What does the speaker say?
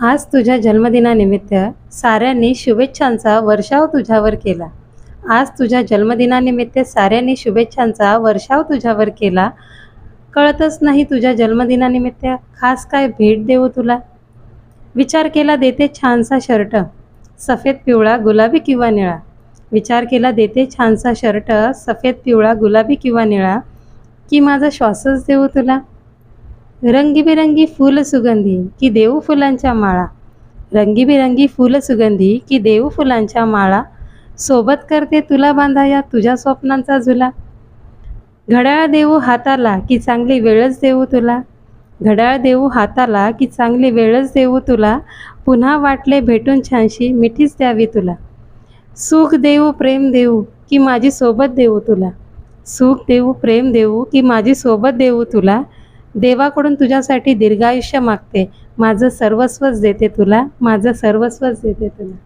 आज तुझ्या जन्मदिनानिमित्त साऱ्यांनी शुभेच्छांचा वर्षाव तुझ्यावर केला. आज तुझ्या जन्मदिनानिमित्त साऱ्यांनी शुभेच्छांचा वर्षाव तुझ्यावर केला. कळतच नाही तुझ्या जन्मदिनानिमित्त खास काय भेट देऊ तुला? विचार केला देते छानसा शर्ट सफेद पिवळा गुलाबी किंवा निळा. विचार केला देते छानसा शर्ट सफेद पिवळा गुलाबी किंवा निळा. की माझा श्वासच देऊ तुला? रंगीबेरंगी फूल सुगंधी की देऊ फुलांच्या माळा. रंगीबेरंगी फूल सुगंधी की देऊ फुलांच्या माळा. सोबत करते तुला बांधाया तुझ्या स्वप्नांचा झुला. घड्याळ देऊ हाताला की चांगली वेळच देऊ तुला. घड्याळ देऊ हाताला की चांगली वेळच देऊ तुला. पुन्हा वाटले भेटून छानशी मिठीच द्यावी तुला. सुख देऊ प्रेम देऊ की माझी सोबत देऊ तुला. सुख देऊ प्रेम देऊ की माझी सोबत देऊ तुला. देवाकडून तुझ्यासाठी दीर्घायुष्य मागते. माझं सर्वस्वच देते तुला. माझं सर्वस्वच देते तुला.